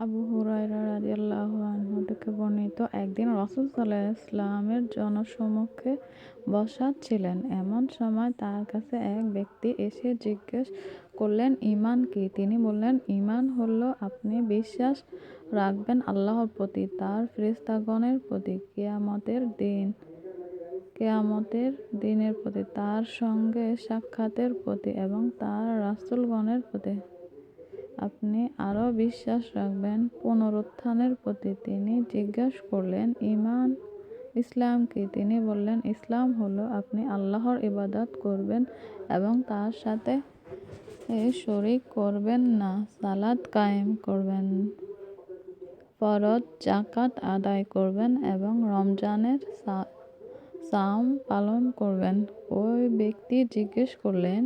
আবু হুরায়রা রাদিয়াল্লাহু আনহু থেকে বর্ণিত একদিন রাসূল সাল্লাল্লাহু আলাইহি ওয়াসাল্লামের জনসমক্ষে বসা ছিলেন। এমন সময় তার কাছে এক ব্যক্তি এসে জিজ্ঞেস করলেন, ঈমান কি? তিনি বললেন, ঈমান হলো আপনি বিশ্বাস রাখবেন আল্লাহর প্রতি, তার ফেরেশতাগণের প্রতি, কিয়ামতের দিন, কেয়ামতের দিনের প্রতি, তার সঙ্গে সাক্ষাতের প্রতি এবং তার রাসূলগণের প্রতি। আপনি আরও বিশ্বাস রাখবেন। পুনরুত্থানের প্রতি তিনি জিজ্ঞেস করলেন ইমান ইসলাম কি? তিনি বললেন, ইসলাম হলো আপনি আল্লাহর ইবাদত করবেন এবং তার সাথে শরিক করবেন না, সালাদ কায়েম করবেন, ফরজ জাকাত আদায় করবেন এবং রমজানের সাম পালন করবেন। ওই ব্যক্তি জিজ্ঞেস করলেন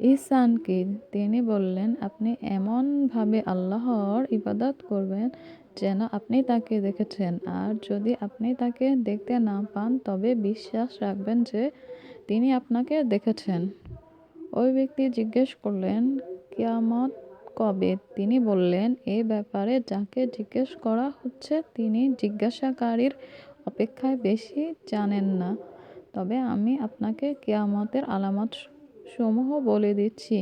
ইহসান কি তিনি বললেন, আপনি এমনভাবে আল্লাহর ইবাদত করবেন যেন আপনি তাকে দেখেছেন। আর যদি আপনি তাকে দেখতে না পান, তবে বিশ্বাস রাখবেন যে তিনি আপনাকে দেখেছেন। ওই ব্যক্তি জিজ্ঞেস করলেন, কিয়ামত কবে? তিনি বললেন, এ ব্যাপারে যাকে জিজ্ঞেস করা হচ্ছে তিনি জিজ্ঞাসাকারীর অপেক্ষায় বেশি জানেন না। তবে আমি আপনাকে কেয়ামতের আলামত সমূহ বলে দিচ্ছি।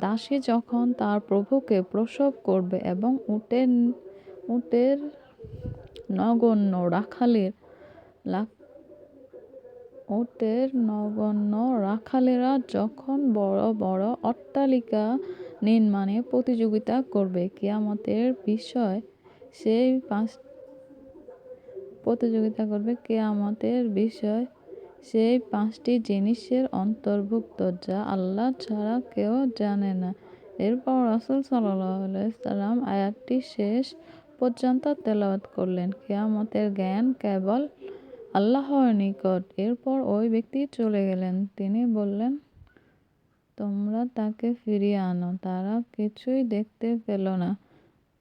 দাসী যখন তার প্রভুকে প্রসব করবে এবং উটের উটের নগণ্য রাখালের উটের নগণ্য রাখালেরা যখন বড় বড় অট্টালিকা নির্মাণে প্রতিযোগিতা করবে, কেয়ামতের বিষয় সেই পাঁচ, প্রতিযোগিতা করবে, কেয়ামতের বিষয় সেই পাঁচটি জিনিসের অন্তর্ভুক্ত যা আল্লাহ ছাড়া কেউ জানে না। এরপর রাসূল সাল্লাম আয়াতটি শেষ পর্যন্ত তেলাওয়াত করলেন। কেয়ামতের জ্ঞান কেবল আল্লাহর নিকট। এরপর ওই ব্যক্তি চলে গেলেন। তিনি বললেন, তোমরা তাকে ফিরিয়ে আনো। তারা কিছুই দেখতে পেল না।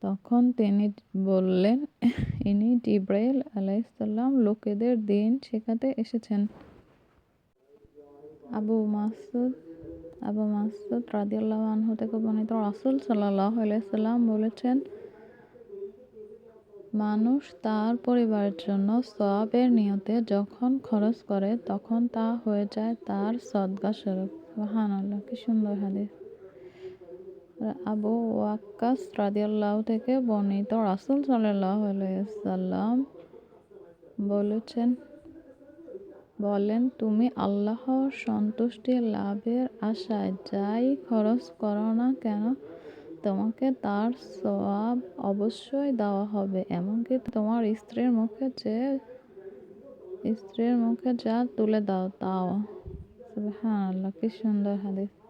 তখন তিনি বললেন, ইনি জিব্রাইল আলাইসাল্লাম লোকেদের দিন শেখাতে এসেছেন। আবু মাসুদ আবু মাসুদ রাদিয়াল্লাহ আনহু থেকে বর্ণিত রাসূল সাল্লাল্লাহু আলাইহি সাল্লাম বলেছেন, মানুষ তার পরিবারের জন্য সওয়াবের নিয়তে যখন খরচ করে তখন তা হয়ে যায় তার সদকা স্বরূপ। সুবহানাল্লাহ, কি সুন্দর হাদিস। আবু ওয়াক্কাস রাদিয়াল্লাহু থেকে বর্ণিত রাসূল আলাইহি সাল্লাম বলেছেন, বলেন, তুমি আল্লাহর সন্তুষ্টি লাভের আশায় যাই খরচ করো না কেন, তোমাকে তার সওয়াব অবশ্যই দেওয়া হবে। এমনকি তোমার স্ত্রীর মুখে যে, স্ত্রীর মুখে যা তুলে দাও তাও। সুবহানাল্লাহ, কি সুন্দর হাদিস।